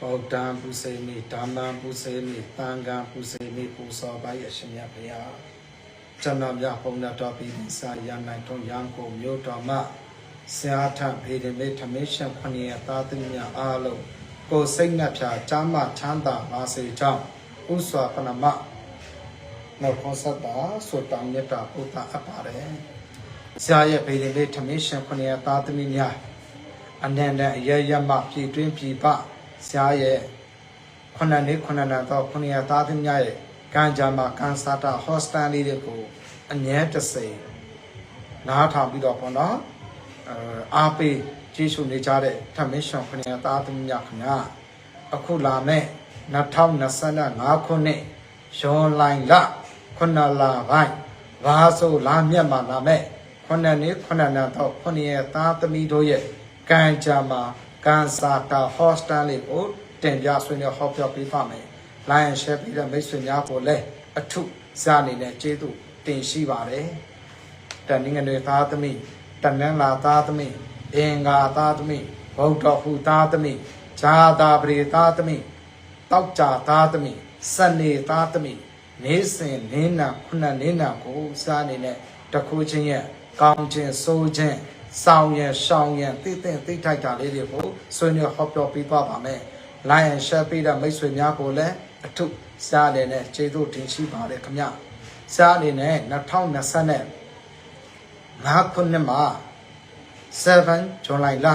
ဗုဒ္ဓံပုစေမိဓမ္မံပုစေမိသံဃံပုစေမိပူဇော်ပါရဲ့ရှင်မြတ်ဘုရားကျွန်တော်မြတ်ဘုံတော်ပြည်စာရနိုင်ထုံရန်ကုန်မြို့တော်မှာဆရာထဖေဒီမေထမေရှင်ခဏရသာသမီများအားလုံးကိုယ်စိတ်နှပြချမ်းမချမ်းသာပါစေကြောင်းဥစွာပနမနောက်ခေါ်ဆက်တာဆိုတောင်းမြတ်တာဘုရားအပ်ပါတယ်ဆရာရဲ့ဖေဒီမေထမေရှင်ခဏရသာသမီများအနန္တအရရမပြည်တွင်းပြည်ပ ဆရာရဲ့ခုနှစ်နှစ်ခုနှစ်နှစ်တော့ခုနှစ်ရသားသမီးများရဲ့ကံကြမ္မာကန်စာတာဟော့စတန်လေးတွေကိုအငြဲတစိမ်နားထောင်ပြီးတော့ပေါ့နော်အဲအားပေးကြည့်ရှုနေကြတဲ့ထမင်းရှောင်ခုနှစ်ရသားသမီးများခင်ဗျာအခုလာမဲ့2025ခုနှစ်ဇွန်လခုနှစ်လပိုင်းဘာဆိုလာမြတ်မှာလာမဲ့ခုနှစ်နှစ်ခုနှစ်နှစ်တော့ခုနှစ်ရသားသမီးတို့ရဲ့ကံကြမ္မာ ကန်စာတာဟော့စတန်လေးကိုတင်ပြဆွေးနွေးဟောပြောပေးပါမယ်။ Line and share ပြီးတဲ့မိတ်ဆွေများကိုလည်းအထုစားအနေနဲ့ကျေးဇူးတင်ရှိပါတယ်။တန်ငငွေသားသမီးတနင်္လာသားသမီးအင်္ဂါသားသမီးဗုဒ္ဓဟူသားသမီးဇာတာပရိသားသမီးတောက်ကြသားသမီးစနေသားသမီးနေစဉ်နင်းနာခုနှစ်နင်းနာကိုစားအနေနဲ့တခုချင်းရဲ့ကောင်းခြင်းစိုးခြင်း ဆောင်ရန်ရှောင်ရန်သိတဲ့သိထိုက်တာလေးတွေကိုဆွေးနွေးဟောပြောပေးပါပါမယ်။ Line and share ပေးတဲ့မိတ်ဆွေများကိုလည်းအထုစားတယ်နဲ့ကျေးဇူးတင်ရှိပါတယ်ခင်ဗျ။စားအနေနဲ့2020နဲ့5ခုနှစ်မှာ7ဇွန်လလ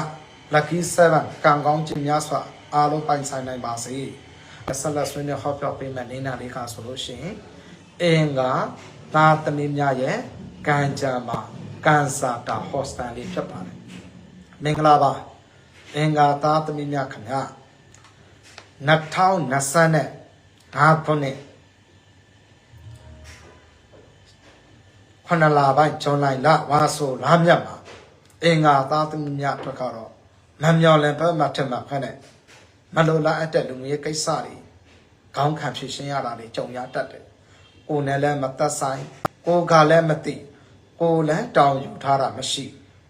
lucky 7ကံကောင်းခြင်းများစွာအားလုံးပိုင်ဆိုင်နိုင်ပါစေ။ဆက်လက်ဆွေးနွေးဟောပြောပေးမယ့်နေ့နာလေးကဆိုလို့ရှိရင်အင်္ဂါသာသမီများရဲ့ကံကြမ္မာ ကန်စာတာဟော့စတန်လေးဖြစ်ပါတယ်မင်္ဂလာပါအင်္ဂါသားသမီးများခင်ဗျာ2020နဲ့5ခုနှစ်ခဏလာပိုင်းဇွန်လလဝါဆိုလာမြတ်မှာအင်္ဂါသားသမီးများအတွက်ကတော့မမျော်လင့်ဘက်မှာထင်မှာဖက်နဲ့မလိုလားအပ်တဲ့လူမျိုးရေးကိစ္စတွေခေါင်းခံဖြစ်ရှင်းရတာတွေကြုံရတတ်တယ်။ကိုယ်နဲ့လည်းမသက်ဆိုင်ကိုယ်ကလည်းမသိ ကိုယ်လည်းတောင်းယူထားတာမရှိ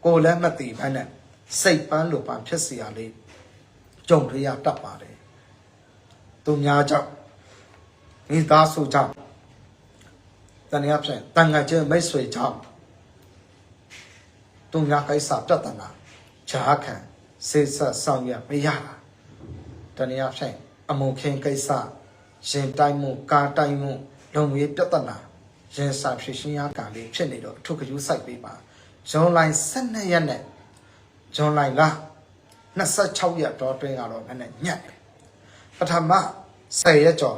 ကိုယ်လည်းမသိဘဲနဲ့စိတ်ပန်းလိုပန်းဖြစ်เสียလေးကြုံတွေ့ရတတ်ပါတယ်သူများကြောင့်မိသားစုကြောင့်တနည်းအားဖြင့်တန်ငါချင်းမိတ်ဆွေကြောင့်သူများကိစ္စပြဿနာဂျားခံစေဆက်ဆောင်ရမရတာတနည်းအားဖြင့်အမုံခင်းကိစ္စရင်တိုင်းမှုကားတိုင်းမှုလုံငွေပြဿနာ ရင်စာဖြစ်ရှင်းရကလေးဖြစ်နေတော့အထုကယူစိုက်ပေးပါဇွန်လိုင်း12ရက်နဲ့ဇွန်လိုင်းလ26ရက်တော့တွင်းကတော့နည်းနည်းညက်တယ်ပထမ10ရက်ကျော်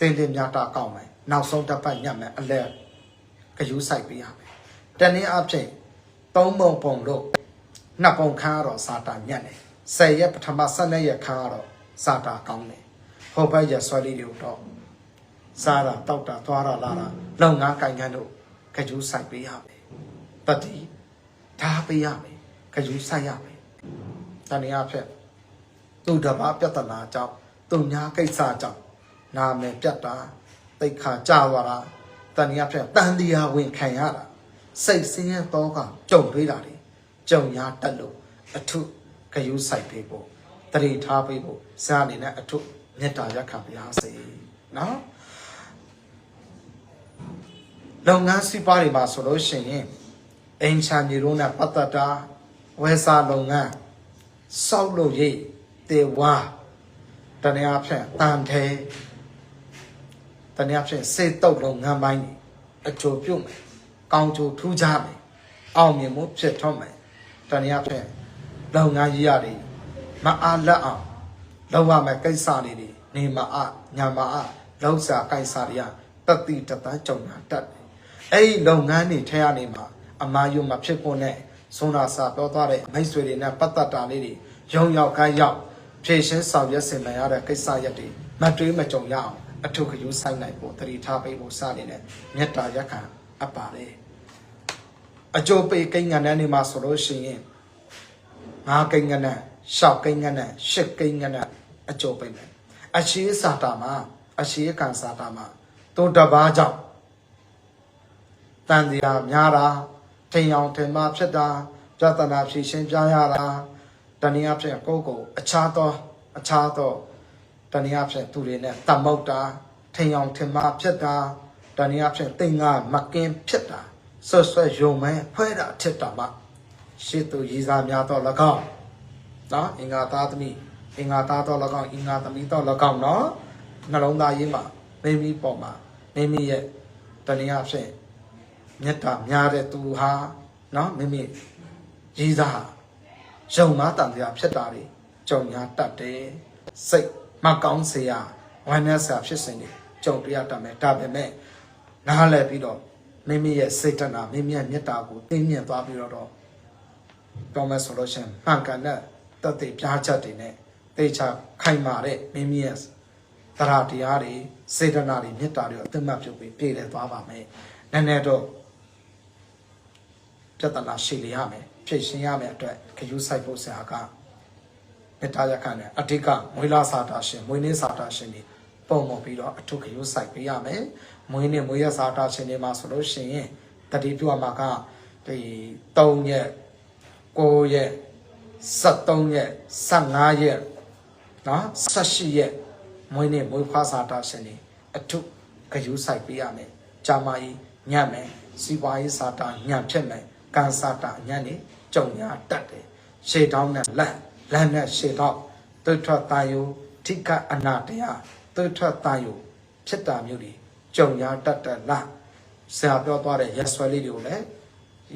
တင်းတင်းများတာကောက်မယ်နောက်ဆုံးတစ်ပတ်ညက်မယ်အလဲကယူစိုက်ပေးရမယ်တနည်းအားဖြင့်သုံးပုံပုံလို့နှစ်ပုံခန်းကတော့စာတာညက်တယ်10ရက်ပထမ12ရက်ခန်းကတော့စာတာကောင်းတယ်ဟောဘက်ရဆွဲလေးတွေတော့ စားတာတောက်တာသွားတာလာတာလုပ်ငန်းကိုင်ခံတို့ခကြူးဆိုင်ပေးရမယ်တတိထားပေးရမယ်ခကြူးဆိုင်ရမယ်တဏှာဖြက်သူတပါပြဿနာကြောင့်သူညာကိစ္စကြောင့်နာမည်ပြတ်တာတိတ်ခါကြသွားတာတဏှာဖြက်တန်တရားဝင်ခံရတာစိတ်ဆင်းရဲတော့ကကြုံတွေ့တာတွေကြုံရတတ်လို့အထုခယူးဆိုင်ပေးဖို့တတိထားပေးဖို့ဇာအနေနဲ့အထုမေတ္တာရက်ခံပါစေနော် လုပ်ငန်းစီးပွားတွေမှာဆိုလို့ရှိရင်အင်ချာမြေတို့နဲ့ပတ်သက်တာဝယ်စာလုပ်ငန်းစောက်လို့ရိတ်တေဝါတနည်းအားဖြင့်တန်ထဲတနည်းအားဖြင့်စေတုပ်လုပ်ငန်းပိုင်းတွေအကျိုးပြုမယ်ကောင်းကျိုးထူးခြားမယ်အောင်မြင်မှုဖြစ်ထွန်းမယ်တနည်းအားဖြင့်လုပ်ငန်းကြီးရတယ်မအားလက်အောင်လုပ်ရမယ့်ကိစ္စတွေတွေနေမအညာမအလောက်စာကိစ္စတွေကတတိတပန်းကြုံတာတတ်တယ် အဲ့ဒီလုပ်ငန်းတွေထဲကနေမှာအမာယုံမှာဖြစ်ဖို့နဲ့ဆုံးနာစာပြောသွားတဲ့မိတ်ဆွေတွေနဲ့ပတ်သက်တာလေးတွေရုံရောက်ခိုင်းရောက်ဖြည့်ရှင်းဆောင်ရွက်ဆင်နိုင်ရတဲ့ကိစ္စရက်တွေမတွေးမကြုံရအောင်အထုခယူဆိုင်နိုင်ဖို့တတိထားပေးဖို့စနေနဲ့မေတ္တာရက်ခံအပ်ပါတယ်အကျိုးပေးကိန်းငံတဲ့နေမှာဆိုလို့ရှိရင်ငါးကိန်းငံနဲ့ရှောက်ကိန်းငံနဲ့ရှစ်ကိန်းငံနဲ့အကျိုးပေးမယ်အရှိစာတာမှာအရှိကံစာတာမှာတို့တပားကြောင့် တန်တရားများတာထင်အောင်ထင်မှားဖြစ်တာပြဿနာဖြေရှင်းပြရတာတနည်းအားဖြင့်ကိုယ့်ကိုအခြားသောအခြားသောတဏှာဖြင့်သူတွေနဲ့တမုတ်တာထင်အောင်ထင်မှားဖြစ်တာတဏှာဖြင့်တင်ငါမကင်းဖြစ်တာဆွတ်ဆွတ်ယုံမဲဖွဲတာထစ်တာမှရှေ့သူရည်စားများတော့၎င်းနော်အင်္ဂါသားသမီးအင်္ဂါသားတော့၎င်းအင်္ဂါသမီးတော့၎င်းနော်နှလုံးသားရင်းမှာမိမိပေါ်မှာမိမိရဲ့တဏှာဖြင့် မေတ္တာများတဲ့သူဟာနော်မိမိရည်စားယုံမှားတန်တရားဖြစ်တာတွေကြုံများတတ်တယ်စိတ်မကောင်းစရာဝမ်းနည်းစရာဖြစ်စဉ်တွေကြုံတွေ့ရတတ်မယ်ဒါပေမဲ့နားလည်ပြီးတော့မိမိရဲ့စိတ်တနာမိမိရဲ့မေတ္တာကိုသိမြင်သွားပြီးတော့တော့ပြောမယ်ဆိုလို့ရှိရင်မှန်ကန်တဲ့တတ်သိပြားချက်တွေနဲ့တေချာခိုင်မာတဲ့မိမိရဲ့သရတရားတွေစေတနာတွေမေတ္တာတွေအသိမှတ်ပြုပြီးပြည့်လည်သွားပါမယ်နည်းနည်းတော့ ပြဿနာရှိလေရမယ်ဖြည့်ရှင်းရမယ်အတွက်ခရူးဆိုင်ဖို့ဆရာကမေတ္တာရခနဲ့အဓိကမွေးလာစာတာရှင်မွေးနေ့စာတာရှင်တွေပုံမပြီးတော့အထုခရူးဆိုင်ပေးရမယ်မွေးနေ့မွေးရစာတာရှင်တွေမှာဆိုလို့ရှိရင်တတိပြုအမှာကဒီ3ရက်9ရက်73ရက်15ရက်နော်18ရက်မွေးနေ့မွေးဖွားစာတာရှင်တွေအထုခရူးဆိုင်ပေးရမယ်ကြာမကြီးညံ့မယ်စီပွားရေးစာတာညံ့ဖြစ်မယ် ကန်စာတာညံ့နေကြုံညာတတ်တယ်ရှေ့တောင်းနဲ့လက်လက်နဲ့ရှေ့တော့သွတ်ထွက်တာယုထိကအနာတရားသွတ်ထွက်တာယုဖြစ်တာမျိုးတွေကြုံညာတတ်တယ်လားဆရာပြောသွားတဲ့ရက်ဆွဲလေးတွေကိုလည်း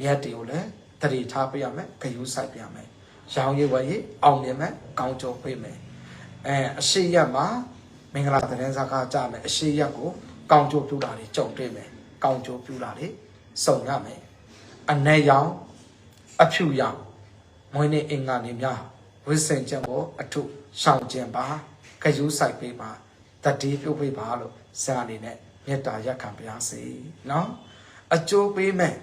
ရက်တွေကိုလည်းတတိထားပေးရမယ်ဂယုစိုက်ပေးရမယ်ရောင်ရည်ဝယ်ရည်အောင်မြင်မယ်ကောင်းကျိုးပေးမယ်အဲအရှိရက်မှာမင်္ဂလာသတင်းစကားကြမယ်အရှိရက်ကိုကောင်းကျိုးပြုတာတွေကြုံတွေ့မယ်ကောင်းကျိုးပြုတာတွေစုံရမယ် အ내ရောင်အဖြူရောင်မွေးနေ့အင်္ဂါနေများဝိစင်ချက်ကိုအထုရှောင်ကျင်ပါခရူးဆိုင်ပေးပါတတိပြုတ်ပေးပါလို့ဆရာအနေနဲ့မေတ္တာရက်ခံပါစေနော်အကျိုးပေးမဲ့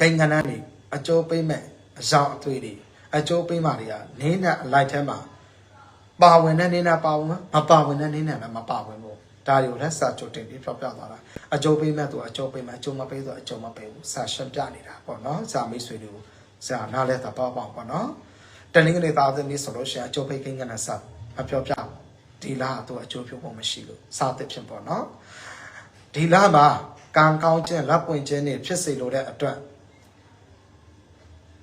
ကိန်းကနန်းနေအကျိုးပေးမဲ့အကြောင်းအသွေးတွေအကျိုးပေးမှတွေကနင်းနဲ့အလိုက်ထဲမှာပါဝင်တဲ့နင်းနဲ့ပါဝင်မပါဝင်တဲ့နင်းနဲ့လည်းမပါဝင်ဘူး ဒါတွေကိုလည်းစာချုပ်တင်ပြီးပြောပြသွားတာအကျိုးပေးမဲ့သူအကျိုးပေးမဲ့အကျိုးမပေးသူအကျိုးမပေးဘူးစာရှင်းပြနေတာပေါ့နော်စာမိတ်ဆွေတွေကိုစာနားလဲတာပေါ့ပေါ့ပေါ့နော်တနင်္ဂနွေသားသမီးဆိုလို့ရှိရင်အကျိုးပေးကိန်းကနစာမပြောပြဘူးဒီလားသူအကျိုးပြုဖို့မရှိလို့စာသစ်ဖြစ်ပေါ့နော်ဒီလားမှာကံကောင်းခြင်းလက်ပွင့်ခြင်းတွေဖြစ်စေလိုတဲ့အတွက်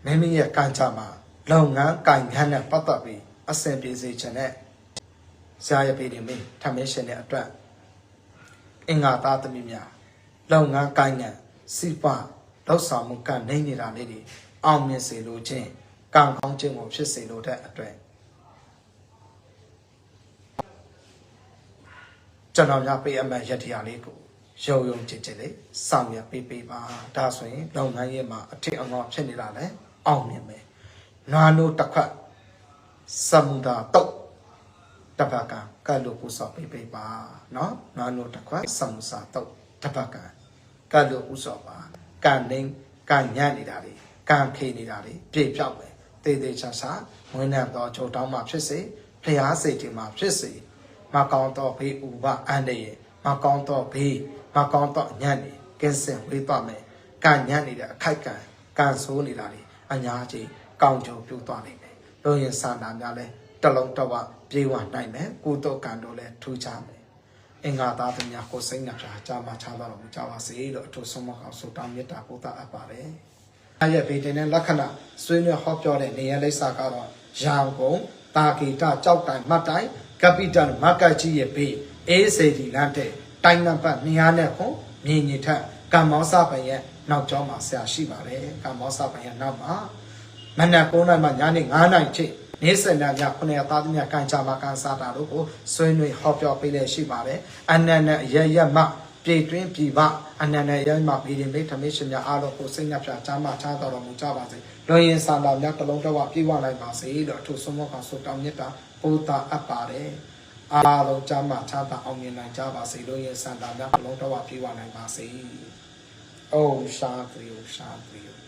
မိမိရဲ့ကံကြမှာလုပ်ငန်းကံငန်းနဲ့ပတ်သက်ပြီးအဆင်ပြေစေခြင်းနဲ့ဆရာရဲ့ပြည်နေမိထမင်းရှင်တဲ့အတွက် အင်္ဂါသားသမီးများလုပ်ငန်းကိုင်းငံစီပွားလောက်ဆောင်မှုကနေနေတာလေးတွေအောင်မြင်စေလိုခြင်းကံကောင်းခြင်းကိုဖြစ်စေလိုတဲ့အတွက်ကျွန်တော်များပေးအပ်မဲ့ရတရားလေးကိုရုံရုံချစ်ချစ်လေးဆောင်ရပေးပေးပါဒါဆိုရင်လုပ်ငန်းရဲ့မှာအထစ်အငေါဖြစ်နေတာလဲအောင်မြင်မယ်နွားနိုးတစ်ခွက်စမုဒာတုတ် တဘကကလို့ကိုစောပြပေးပါနော်နာနိုတခွဆမ်စာတော့တဘကကလို့ဥစောပါကနိုင်ကညံ့နေတာလေကံခေနေတာလေပြေပြောက်ပဲတေသေးချာချာဝင်းနဲ့တော့ချုပ်တောင်းမှဖြစ်စေဖျားစိတ်တွေမှာဖြစ်စေမကောင်းတော့ဘေးဥပအန္တရာယ်မကောင်းတော့ဘေးမကောင်းတော့ညံ့နေကင်းစင်ဝေးသွားမယ်ကညံ့နေတဲ့အခိုက်ကံကံဆိုးနေတာလေအညာကြီးကောင်းကြုံပြုတ်သွားနိုင်တယ်လူရင်စာနာများလဲတလုံးတဝ ပြေဝနိုင်မယ်ကုသိုလ်ကံတို့လည်းထူးခြားမယ်အင်္ဂါသားသမီးကိုစိတ်နှပြကြာမှချားတော်မူကြပါစေလို့အထူးဆုံးမအောင်ဆုတောင်းမေတ္တာပို့တာအပ်ပါတယ်။အဲ့ရဲ့ဗေဒင်နဲ့လက္ခဏာဆွေးနွေးဟောပြောတဲ့နေရာလိပ်စာကတော့ရောင်ကုန်တာဂီတကြောက်တိုင်မှတ်တိုင်ကပိတန်မကတ်ကြီးရဲ့ဘေးအေးစေဒီလန့်တဲ့တိုင်နံပါတ်200နဲ့ခုမြင်ညထက်ကမ္မောစပန်ရဲ့နောက်ကျောင်းမှာဆရာရှိပါတယ်ကမ္မောစပန်ရဲ့နောက်မှာမနက်9:00နာရီမှညနေ9:00နာရီထိနေ့ စံနာကြခုနှစ်သားသမီးကန်ချာမကန်စားတာတို့ကိုဆွေးနွေးဟောပြောပေးလေရှိပါတယ်အနန္တရရမပြေတွင်းပြည်ပအနန္တရရမဗီဒီမိတ်ထမေရှင်များအားလုံးကိုစိတ်နှပြချာမချာတော်မူကြပါစေလွန်ရင်ဆန္ဒများတစ်လုံးတစ်ဝပြေဝနိုင်ပါစေလို့အထူးဆုံးမကောင်ဆုတောင်းမြတ်တာပို့တာအပ်ပါတယ်အားလုံးချာမချာတာအောင်မြင်နိုင်ကြပါစေလို့ရင်ဆန္ဒများတစ်လုံးတစ်ဝပြေဝနိုင်ပါစေအိုရှာကရီယိုရှာကရီယို